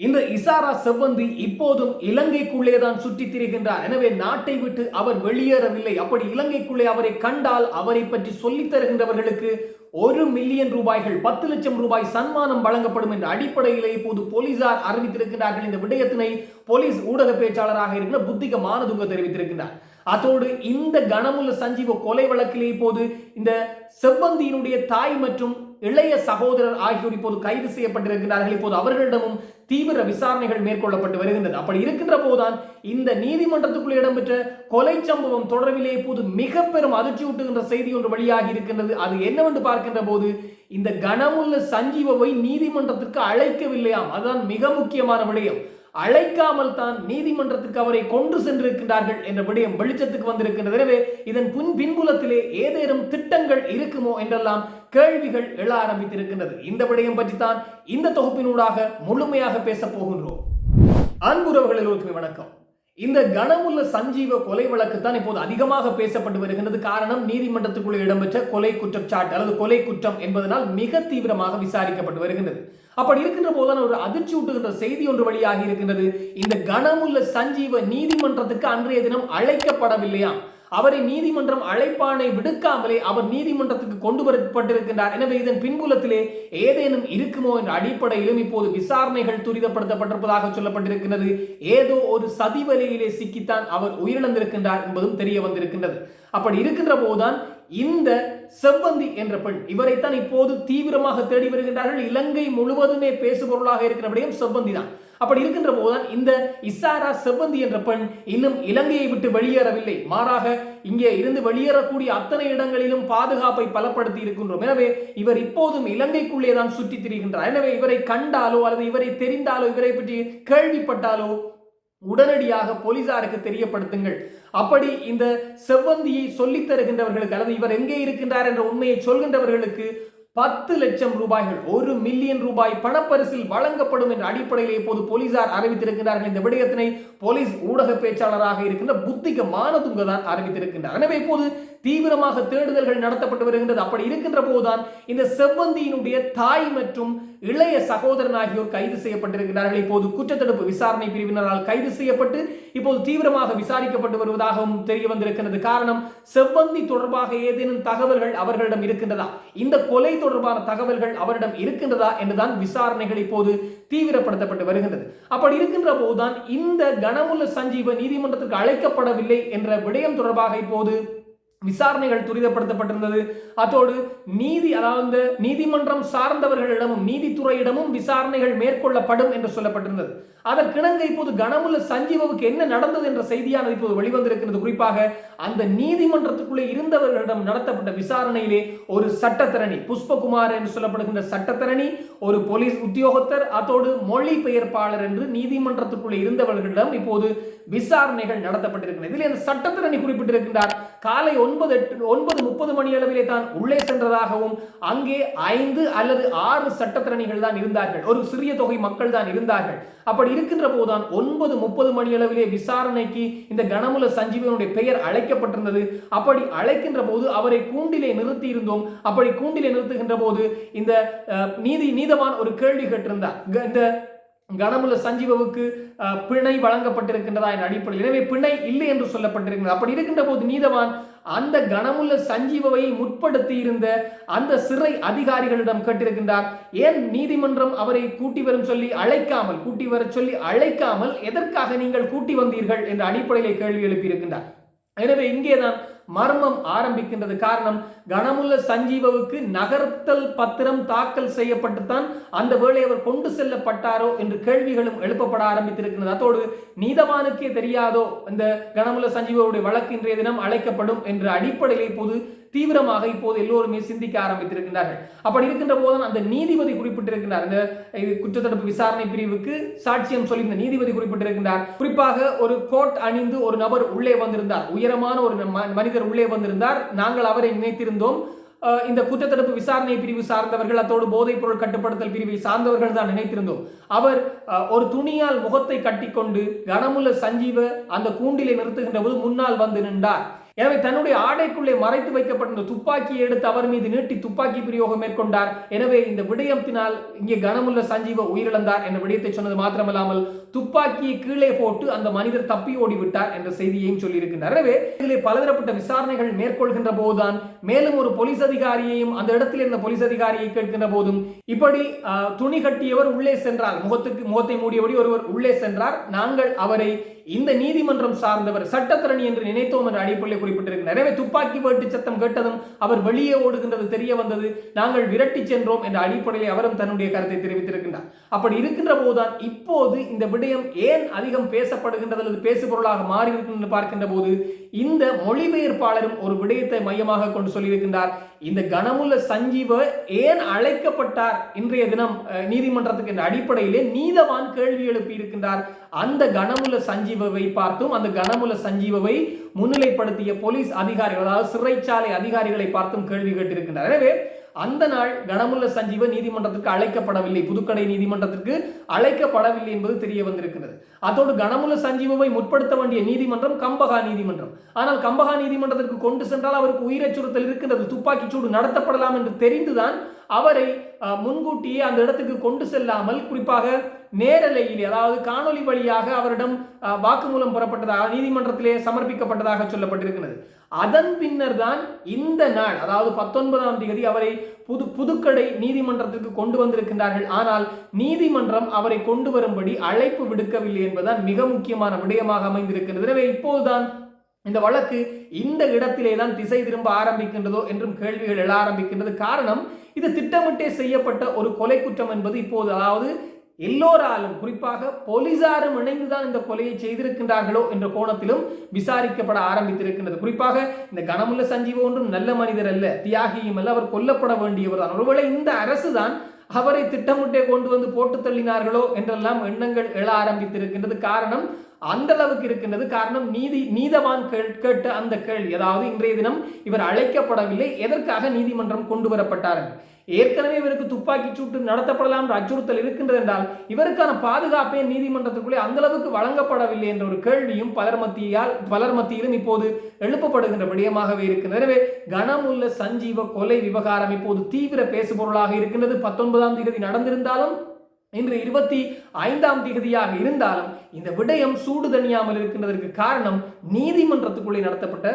இந்த இசாரா செவ்வந்தி இப்போதும் இலங்கைக்குள்ளே தான் சுற்றித் திரிகின்றார். எனவே நாட்டை விட்டு அவர் வெளியேறவில்லை. அப்படி இலங்கைக்குள்ளே அவரை கண்டால் அவரை பற்றி சொல்லித் தருகின்றவர்களுக்கு ஒரு மில்லியன் ரூபாய்கள் பத்து லட்சம் ரூபாய் சன்மானம் வழங்கப்படும் என்ற அடிப்படையிலே இப்போது போலீசார் அறிவித்திருக்கிறார்கள் இந்த விடயத்தினை போலீஸ் ஊடக பேச்சாளராக இருக்கிற புத்திக மானதுங்க தெரிவித்திருக்கிறார் அதோடு இந்த கனமுள்ள சஞ்சீவ கொலை வழக்கிலே இப்போது இந்த செவ்வந்தியினுடைய தாய் மற்றும் இளைய சகோதரர் ஆகியோர் இப்போது கைது செய்யப்பட்டிருக்கிறார்கள் இப்போது அவர்களிடமும் தீவிர விசாரணைகள் மேற்கொள்ளப்பட்டு வருகின்றது. அப்படி இருக்கின்ற போதுதான் இந்த நீதிமன்றத்துக்குள் இடம்பெற்ற கொலை சம்பவம் தொடர்பிலே இப்போது மிக பெரும் அதிர்ச்சி ஊட்டுகின்ற செய்தி ஒன்று வெளியாகி இருக்கின்றது. அது என்னவென்று பார்க்கின்ற போது இந்த கனமுள்ள சஞ்சீவவை நீதிமன்றத்திற்கு அழைக்கவில்லையாம். அதுதான் மிக முக்கியமான விடயம். அழைக்காமல் தான் நீதிமன்றத்துக்கு அவரை கொண்டு சென்றிருக்கின்றார்கள் என்ற விடயம் வெளிச்சத்துக்கு வந்திருக்கின்றது. எனவே இதன் புன் பின்புலத்திலே ஏதேனும் திட்டங்கள் இருக்குமோ என்றெல்லாம் கேள்விகள் எழ ஆரம்பித்திருக்கின்றது. இந்த விடயம் பற்றி தான் இந்த தொகுப்பினூடாக முழுமையாக பேசப் போகின்றோம். அன்புறவர்கள் எல்லோருக்குமே வணக்கம். இந்த கனமுள்ள சஞ்சீவ கொலை வழக்கு தான் இப்போது அதிகமாக பேசப்பட்டு வருகின்றது. காரணம் நீதிமன்றத்துக்குள்ளே இடம்பெற்ற கொலை குற்றச்சாட்டு அல்லது கொலை குற்றம் என்பதனால் மிக தீவிரமாக விசாரிக்கப்பட்டு வருகின்றது. அப்படி இருக்கின்ற போதுதான் ஒரு அதிர்ச்சி ஊட்டுகின்ற செய்தி ஒன்று வெளியாகி இருக்கின்றது. இந்த கனமுள்ள சஞ்சீவ நீதிமன்றத்துக்கு அன்றைய தினம் அழைக்கப்படவில்லையாம் அவரை நீதிமன்றம் அழைப்பானை விடுக்காமலே அவர் நீதிமன்றத்துக்கு கொண்டு வரப்பட்டிருக்கின்றார். எனவே இதன் பின்புலத்திலே ஏதேனும் இருக்குமோ என்ற அடிப்படையிலும் இப்போது விசாரணைகள் துரிதப்படுத்தப்பட்டிருப்பதாக சொல்லப்பட்டிருக்கிறது ஏதோ ஒரு சதிவலையிலே சிக்கித்தான் அவர் உயிரிழந்திருக்கின்றார் என்பதும் தெரிய வந்திருக்கின்றது. அப்படி இருக்கின்ற போதுதான் இந்த செவ்வந்தி என்ற பெண். இவரைத்தான் இப்போது தீவிரமாக தேடி வருகின்றார்கள். இலங்கை முழுவதுமே பேசுபொருளாக இருக்கிற விடயம் செவ்வந்தி தான் அப்படி இருக்கின்ற போதுதான் இந்த இசாரா செவ்வந்தி என்ற பெண் இன்னும் இலங்கையை விட்டு வெளியேறவில்லை. மாறாக இங்கே இருந்து வெளியேறக்கூடிய அத்தனை இடங்களிலும் பாதுகாப்பை பலப்படுத்தி இருக்கின்றோம். எனவே இவர் இப்போதும் இலங்கைக்குள்ளே தான் சுற்றித் திரிகின்றார். எனவே இவரை கண்டாலோ அல்லது இவரை தெரிந்தாலோ இவரை பற்றி கேள்விப்பட்டாலோ உடனடியாக போலீசாருக்கு தெரியப்படுத்துங்கள். அப்படி இந்த செவ்வந்தியை சொல்லித் தருகின்றவர்களுக்கு அல்லது இவர் எங்கே இருக்கின்றார் என்ற உண்மையை சொல்கின்றவர்களுக்கு பத்து லட்சம் ரூபாய்கள் ஒரு மில்லியன் ரூபாய் பணப்பரிசில் வழங்கப்படும் என்ற அடிப்படையில் இப்போது போலீசார் அறிவித்திருக்கிறார்கள் இந்த விடயத்தினை போலீஸ் ஊடக பேச்சாளராக இருக்கின்ற புத்திக மானதுங்க தான் அறிவித்திருக்கின்றார். எனவே இப்போது தீவிரமாக தேடுதல்கள் நடத்தப்பட்டு வருகின்றது. அப்படி இருக்கின்ற போதுதான் இந்த செவ்வந்தியினுடைய தாய் மற்றும் இளைய சகோதரன் ஆகியோர் கைது செய்யப்பட்டிருக்கிறார்கள். இப்போது குற்றத்தடுப்பு விசாரணை பிரிவினரால் கைது செய்யப்பட்டு இப்போது தீவிரமாக விசாரிக்கப்பட்டு வருவதாகவும் தெரிய வந்திருக்கிறது காரணம் செவ்வந்தி தொடர்பாக ஏதேனும் தகவல்கள் அவர்களிடம் இருக்கின்றதா? இந்த கொலை தொடர்பான தகவல்கள் அவரிடம் இருக்கின்றதா என்றுதான் விசாரணைகள் இப்போது தீவிரப்படுத்தப்பட்டு வருகின்றது. அப்படி இருக்கின்ற போதுதான் இந்த கனமுள்ள சஞ்சீவ நீதிமன்றத்திற்கு அழைக்கப்படவில்லை என்ற விடயம் தொடர்பாக இப்போது விசாரணைகள் துரிதப்படுத்தப்பட்டிருந்தது. அதோடு நீதி அதாவது நீதிமன்றம் சார்ந்தவர்களிடமும் நீதித்துறையிடமும் விசாரணைகள் மேற்கொள்ளப்படும் என்று சொல்லப்பட்டிருந்தது. அதற்கிணங்க இப்போது கனமுள்ள சஞ்சீவவுக்கு என்ன நடந்தது என்ற செய்தியானது இப்போது வெளிவந்திருக்கிறது. குறிப்பாக அந்த நீதிமன்றத்துக்குள்ளே இருந்தவர்களிடம் நடத்தப்பட்ட விசாரணையிலே ஒரு சட்டத்திரணி புஷ்பகுமார் என்று சொல்லப்படுகின்ற சட்டத்திரணி ஒரு போலீஸ் உத்தியோகத்தர் அதோடு மொழிபெயர்ப்பாளர் என்று நீதிமன்றத்துக்குள்ளே இருந்தவர்களிடம் இப்போது விசாரணைகள் நடத்தப்பட்டிருக்கிறது இதில் அந்த சட்டத்தரணி குறிப்பிட்டிருக்கின்றார். காலை ஒன்பது எட்டு ஒன்பது முப்பது மணி அளவிலே தான் உள்ளே சென்றதாகவும் அங்கே ஐந்து அல்லது ஆறு சட்டத்திறனிகள் தான் இருந்தார்கள். ஒரு சிறிய தொகை மக்கள் தான் இருந்தார்கள். அப்படி இருக்கின்ற போதுதான் ஒன்பது முப்பது மணி அளவிலே விசாரணைக்கு இந்த கனமுல சஞ்சீவனுடைய பெயர் அழைக்கப்பட்டிருந்தது. அப்படி அழைக்கின்ற போது அவரை கூண்டிலே நிறுத்தி இருந்தோம் அப்படி கூண்டிலே நிறுத்துகின்ற போது இந்த நீதி நீதவான் ஒரு கேள்வி கேட்டிருந்தார். க- இந்த கனமுல சஞ்சீவவுக்கு பிணை வழங்கப்பட்டிருக்கின்றதா என் அடிப்படையில். எனவே பிணை இல்லை என்று சொல்லப்பட்டிருக்கிறது. அப்படி இருக்கின்ற போது நீதவான் அந்த கனமுள்ள சஞ்சீவவை முற்படுத்தி இருந்த அந்த சிறை அதிகாரிகளிடம் கேட்டிருக்கின்றார். ஏன் நீதிமன்றம் அவரை கூட்டி வரும் சொல்லி அழைக்காமல் கூட்டி வர சொல்லி அழைக்காமல் எதற்காக நீங்கள் கூட்டி வந்தீர்கள் என்ற அடிப்படையில் கேள்வி எழுப்பியிருக்கின்றார். எனவே இங்கேதான் மர்மம் ஆரம்பிக்கின்றது. காரணம் கனமுள்ள சஞ்சீவவுக்கு நகர்த்தல் பத்திரம் தாக்கல் செய்யப்பட்டுத்தான் அந்த வேளை அவர் கொண்டு செல்லப்பட்டாரோ என்று கேள்விகளும் எழுப்பப்பட ஆரம்பித்திருக்கிறது அதோடு நீதவானுக்கே தெரியாதோ இந்த கனமுள்ள சஞ்சீவவுடைய வழக்கு இன்றைய தினம் அழைக்கப்படும் என்ற அடிப்படையில் இப்போது தீவிரமாக இப்போது எல்லோருமே சிந்திக்க ஆரம்பித்திருக்கின்றார்கள். அப்படி இருக்கின்ற போதும் அந்த நீதிபதி குறிப்பிட்டிருக்கின்றார். இந்த குற்றத்தடுப்பு விசாரணை பிரிவுக்கு சாட்சியம் சொல்லி இந்த நீதிபதி குறிப்பிட்டிருக்கின்றார். குறிப்பாக ஒரு கோட் அணிந்து ஒரு நபர் உள்ளே வந்திருந்தார். உயரமான ஒரு மனிதர் உள்ளே வந்திருந்தார். நாங்கள் அவரை நினைத்திருந்தோம். இந்த குற்றத்தடுப்பு விசாரணை பிரிவு சார்ந்தவர்கள் அத்தோடு போதைப் பொருள் கட்டுப்படுத்தல் பிரிவை சார்ந்தவர்கள் தான் நினைத்திருந்தோம். அவர் அஹ், ஒரு துணியால் முகத்தை கட்டிக்கொண்டு கனமுள்ள சஞ்சீவ அந்த கூண்டிலை நிறுத்துகின்ற போது முன்னால் வந்து நின்றார். எனவே தன்னுடைய ஆடைக்குள்ளே மறைத்து வைக்கப்பட்டிருந்த துப்பாக்கியை எடுத்து அவர் மீது நீட்டி துப்பாக்கி பிரயோகம் மேற்கொண்டார். எனவே இந்த விடயத்தினால் இங்கே கனமுள்ள சஞ்சீவ உயிரிழந்தார் என்ற விடயத்தை சொன்னது மாத்திரமல்லாமல் துப்பாக்கியை கீழே போட்டு அந்த மனிதர் தப்பி ஓடிவிட்டார் என்ற செய்தியையும் சொல்லியிருக்கின்றார். எனவே இதிலே பலதரப்பட்ட விசாரணைகள் மேற்கொள்கின்ற போதுதான் மேலும் ஒரு போலீஸ் அதிகாரியையும் அந்த இடத்தில் இருந்த போலீஸ் அதிகாரியை கேட்கின்ற போதும் இப்படி துணி கட்டியவர் உள்ளே சென்றார் முகத்துக்கு முகத்தை மூடியபடி ஒருவர் உள்ளே சென்றார் நாங்கள் அவரை இந்த நீதிமன்றம் சார்ந்தவர் சட்டத்திரணி என்று நினைத்தோம் என்ற அடிப்படையில் குறிப்பிட்டிருக்கிறார். எனவே துப்பாக்கி வேட்டு சத்தம் கேட்டதும் அவர் வெளியே ஓடுகின்றது தெரிய வந்தது நாங்கள் விரட்டி சென்றோம் என்ற அடிப்படையில் அவரும் தன்னுடைய கருத்தை தெரிவித்திருக்கின்றார். அப்படி இருக்கின்ற போதுதான் இப்போது இந்த விடயம் ஏன் அதிகம் பேசப்படுகின்றது அல்லது பேசுபொருளாக மாறி இருக்கின்ற பார்க்கின்ற போது இந்த மொழிபெயர்ப்பாளரும் ஒரு விடயத்தை மையமாக கொண்டு சொல்லியிருக்கின்றார். இந்த கனமுள்ள சஞ்சீவ ஏன் அழைக்கப்பட்டார்? இன்றைய தினம் நீதிமன்றத்துக்கு என்ற அடிப்படையிலே நீதவான் கேள்வி எழுப்பி இருக்கின்றார் அந்த கனமுள்ள சஞ்சீவவை பார்த்தும் அந்த கனமுள்ள சஞ்சீவவை முன்னிலைப்படுத்திய போலீஸ் அதிகாரிகள் அதாவது சிறைச்சாலை அதிகாரிகளை பார்த்தும் கேள்வி கேட்டிருக்கின்றார். எனவே அந்த நாள் கனமுள்ள சஞ்சீவ நீதிமன்றத்திற்கு அழைக்கப்படவில்லை. புதுக்கடை நீதிமன்றத்திற்கு அழைக்கப்படவில்லை என்பது தெரிய வந்திருக்கிறது. அதோடு கனமுள்ள சஞ்சீவவை முற்படுத்த வேண்டிய நீதிமன்றம் கம்பகா நீதிமன்றம். ஆனால் கம்பகா நீதிமன்றத்திற்கு கொண்டு சென்றால் அவருக்கு உயிரச்சுறுத்தல் இருக்கின்றது. துப்பாக்கி சூடு நடத்தப்படலாம் என்று தெரிந்துதான் அவரை முன்கூட்டியே அந்த இடத்துக்கு கொண்டு செல்லாமல் குறிப்பாக நேரலையிலே அதாவது காணொளி வழியாக அவரிடம் அஹ், வாக்குமூலம் பெறப்பட்டதாக நீதிமன்றத்திலே சமர்ப்பிக்கப்பட்டதாக சொல்லப்பட்டிருக்கிறது. அதன் பின்னர் தான் இந்த நாள் அதாவது பத்தொன்பதாம் தேதி அவரை புது புதுக்கடை நீதிமன்றத்திற்கு கொண்டு வந்திருக்கின்றார்கள். ஆனால் நீதிமன்றம் அவரை கொண்டு வரும்படி அழைப்பு விடுக்கவில்லை என்பதுதான் மிக முக்கியமான விடயமாக அமைந்திருக்கின்றது. எனவே இப்போதுதான் இந்த வழக்கு இந்த இடத்திலே தான் திசை திரும்ப ஆரம்பிக்கின்றதோ என்றும் கேள்விகள் எழ ஆரம்பிக்கின்றது. காரணம் இது திட்டமிட்டே செய்யப்பட்ட ஒரு கொலை குற்றம் என்பது இப்போது அதாவது எல்லோராலும் குறிப்பாக போலீசாரும் இணைந்துதான் இந்த கொலையை செய்திருக்கின்றார்களோ என்ற கோணத்திலும் விசாரிக்கப்பட ஆரம்பித்திருக்கின்றது. குறிப்பாக இந்த கனமுள்ள சஞ்சீவ ஒன்றும் நல்ல மனிதர் அல்ல தியாகியும் அல்ல அவர் கொல்லப்பட வேண்டியவர் தான். ஒருவேளை இந்த அரசு தான் அவரை திட்டமிட்டே கொண்டு வந்து போட்டு தள்ளினார்களோ என்றெல்லாம் எண்ணங்கள் எழ ஆரம்பித்திருக்கின்றது. காரணம் அந்த அளவுக்கு இருக்கின்றது. காரணம் நீதி நீதவான் கேட்- கேட்ட அந்த கேள்வி அதாவது இன்றைய தினம் இவர் அழைக்கப்படவில்லை எதற்காக நீதிமன்றம் கொண்டு வரப்பட்டார் ஏற்கனவே இவருக்கு துப்பாக்கி சூட்டு நடத்தப்படலாம் என்ற அச்சுறுத்தல் இருக்கின்றது என்றால் இவருக்கான பாதுகாப்பே நீதிமன்றத்துக்குள்ளே அந்த அளவுக்கு வழங்கப்படவில்லை என்ற ஒரு கேள்வியும் பலர் மத்தியால் பலர் மத்தியிலும் இப்போது எழுப்பப்படுகின்ற விடயமாகவே இருக்கின்றது. எனவே கனமுள்ள சஞ்சீவ கொலை விவகாரம் இப்போது தீவிர பேசுபொருளாக இருக்கின்றது. பத்தொன்பதாம் தேதி நடந்திருந்தாலும் இன்று இருபத்தி ஐந்தாம் தேதியாக இருந்தாலும் இந்த விடயம் சூடு தணியாமல் இருக்கின்றதற்கு காரணம் நீதிமன்றத்துக்குள்ளே நடத்தப்பட்ட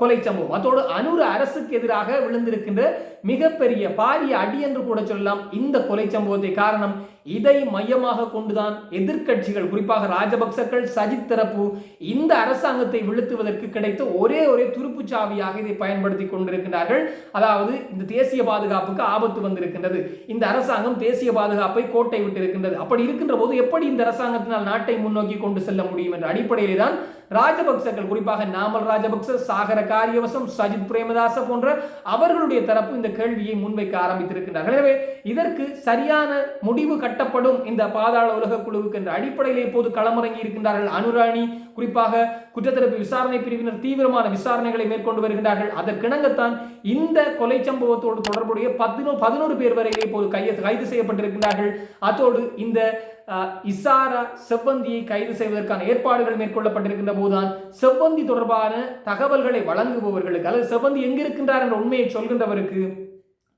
கொலை சம்பவம். அதோடு அனுர அரசுக்கு எதிராக விழுந்திருக்கின்ற மிகப்பெரிய பாரிய அடி என்று கூட சொல்லலாம். இந்த கொலை சம்பவத்தை காரணம் இதை மையமாக கொண்டுதான் எதிர்க்கட்சிகள் குறிப்பாக ராஜபக்சர்கள் சஜித் தரப்பு இந்த அரசாங்கத்தை வீழ்த்துவதற்கு கிடைத்த ஒரே ஒரே துருப்புச் சாவியாக இதை பயன்படுத்தி கொண்டிருக்கிறார்கள். அதாவது இந்த தேசிய பாதுகாப்புக்கு ஆபத்து வந்திருக்கின்றது. இந்த அரசாங்கம் தேசிய பாதுகாப்பை கோட்டை விட்டிருக்கின்றது. அப்படி இருக்கின்ற போது எப்படி இந்த அரசாங்கத்தினால் நாட்டை முன்னோக்கி கொண்டு செல்ல முடியும் என்ற அடிப்படையிலே தான் ராஜபக்சர்கள் குறிப்பாக நாமல் ராஜபக்ச சாகர காரியவசம் சஜித் பிரேமதாச போன்ற அவர்களுடைய தரப்பு இந்த கேள்வியை முன்வைக்க ஆரம்பித்திருக்கின்றார்கள். எனவே இதற்கு சரியான முடிவு கட்டப்படும் இந்த பாதாள உலக குழுவுக்கு என்ற அடிப்படையில் இப்போது களமிறங்கி இருக்கின்றார்கள். அனுராணி குறிப்பாக குற்றத்தரப்பு விசாரணை பிரிவினர் தீவிரமான விசாரணைகளை மேற்கொண்டு வருகின்றார்கள். அதற்கிணங்கத்தான் இந்த கொலை சம்பவத்தோடு தொடர்புடைய பதினோ பதினோரு பேர் வரையிலே இப்போது கைய கைது செய்யப்பட்டிருக்கின்றார்கள். அதோடு இந்த இசாரா செவ்வந்தியை கைது செய்வதற்கான ஏற்பாடுகள் மேற்கொள்ளப்பட்டிருக்கின்ற போதுதான் செவ்வந்தி தொடர்பான தகவல்களை வழங்குபவர்களுக்கு அல்லது செவ்வந்தி எங்கிருக்கின்றார் என்ற உண்மையை சொல்கின்றவருக்கு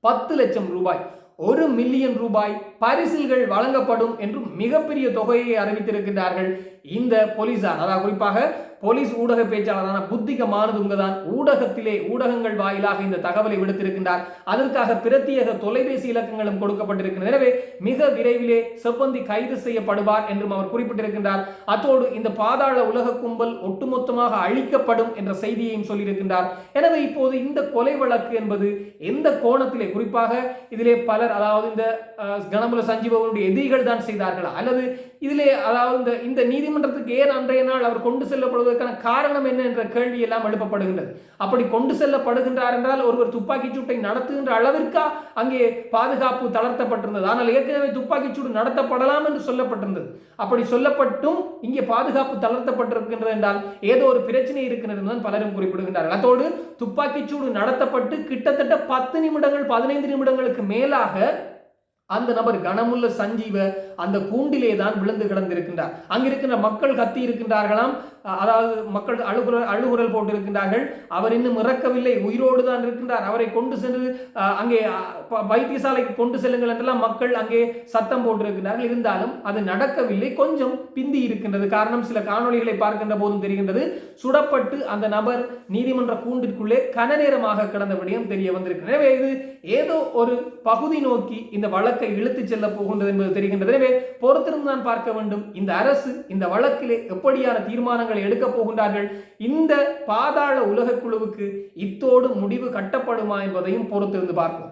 பத்து லட்சம் ரூபாய் ஒரு மில்லியன் ரூபாய் பரிசில்கள் வழங்கப்படும் என்றும் மிகப்பெரிய தொகையை அறிவித்திருக்கின்றார்கள். இந்த போலீஸார் அதாவது குறிப்பாக போலீஸ் ஊடக பேச்சாளரான புத்திக மானதுங்க தான் ஊடகத்திலே ஊடகங்கள் வாயிலாக இந்த தகவலை விடுத்திருக்கின்றார். அதற்காக பிரத்யேக தொலைபேசி இலக்கங்களும் கொடுக்கப்பட்டிருக்கின்றன. எனவே மிக விரைவிலே செவ்வந்தி கைது செய்யப்படுவார் என்றும் அவர் குறிப்பிட்டிருக்கின்றார். அத்தோடு இந்த பாதாள உலக கும்பல் ஒட்டுமொத்தமாக அழிக்கப்படும் என்ற செய்தியையும் சொல்லியிருக்கின்றார். எனவே இப்போது இந்த கொலை வழக்கு என்பது எந்த கோணத்திலே? குறிப்பாக இதிலே பலர் அதாவது இந்த அஹ், கணபுல சஞ்சீவனுடைய எதிரிகள் தான் செய்தார்களா. அல்லது இதிலே அதாவது இந்த இந்த நீதிமன்றத்துக்கு ஏன் அன்றைய நாள் அவர் கொண்டு செல்லப்படுவதற்கான காரணம் என்ன என்ற கேள்வி எல்லாம் எழுப்பப்படுகின்றது. அப்படி கொண்டு செல்லப்படுகின்றார் என்றால் ஒருவர் துப்பாக்கி சூட்டை நடத்துகின்ற அளவிற்கா அங்கே பாதுகாப்பு தளர்த்தப்பட்டிருந்தது. ஆனால் ஏற்கனவே துப்பாக்கி சூடு நடத்தப்படலாம் என்று சொல்லப்பட்டிருந்தது. அப்படி சொல்லப்பட்டும் இங்கே பாதுகாப்பு தளர்த்தப்பட்டிருக்கின்றது என்றால் ஏதோ ஒரு பிரச்சனை இருக்கின்றது தான் பலரும் குறிப்பிடுகின்றார்கள். அதோடு துப்பாக்கி சூடு நடத்தப்பட்டு கிட்டத்தட்ட பத்து நிமிடங்கள் பதினைந்து நிமிடங்களுக்கு மேலாக அந்த நபர் கனமுள்ள சஞ்சீவ அந்த கூண்டிலே தான் விழுந்து கிடந்திருக்கின்றார். அங்கிருக்கின்ற மக்கள் கத்தி இருக்கின்றார்களாம். அதாவது மக்கள் அழுகுரல் அழுகுரல் போட்டிருக்கின்றார்கள். அவர் இன்னும் இறக்கவில்லை. உயிரோடு தான் இருக்கின்றார். அவரை கொண்டு சென்று அங்கே வைத்தியசாலைக்கு கொண்டு செல்லுங்கள் என்றெல்லாம் மக்கள் அங்கே சத்தம் போட்டிருக்கிறார்கள் இருந்தாலும் அது நடக்கவில்லை. கொஞ்சம் பிந்தி இருக்கின்றது. காரணம் சில காணொளிகளை பார்க்கின்ற போதும் தெரிகின்றது. சுடப்பட்டு அந்த நபர் நீதிமன்ற கூண்டிற்குள்ளே கன நேரமாக கிடந்த விடயம் தெரிய வந்திருக்கு எனவே இது ஏதோ ஒரு பகுதி நோக்கி இந்த வழக்கை இழுத்துச் செல்ல போகின்றது என்பது தெரிகின்றது. எனவே பொறுத்திருந்துதான் பார்க்க வேண்டும். இந்த அரசு இந்த வழக்கிலே எப்படியான தீர்மானங்களை எடுக்கப் போகின்றார்கள்? இந்த பாதாள உலக குழுவுக்கு இத்தோடு முடிவு கட்டப்படுமா என்பதையும் பொறுத்திருந்து பார்ப்போம்.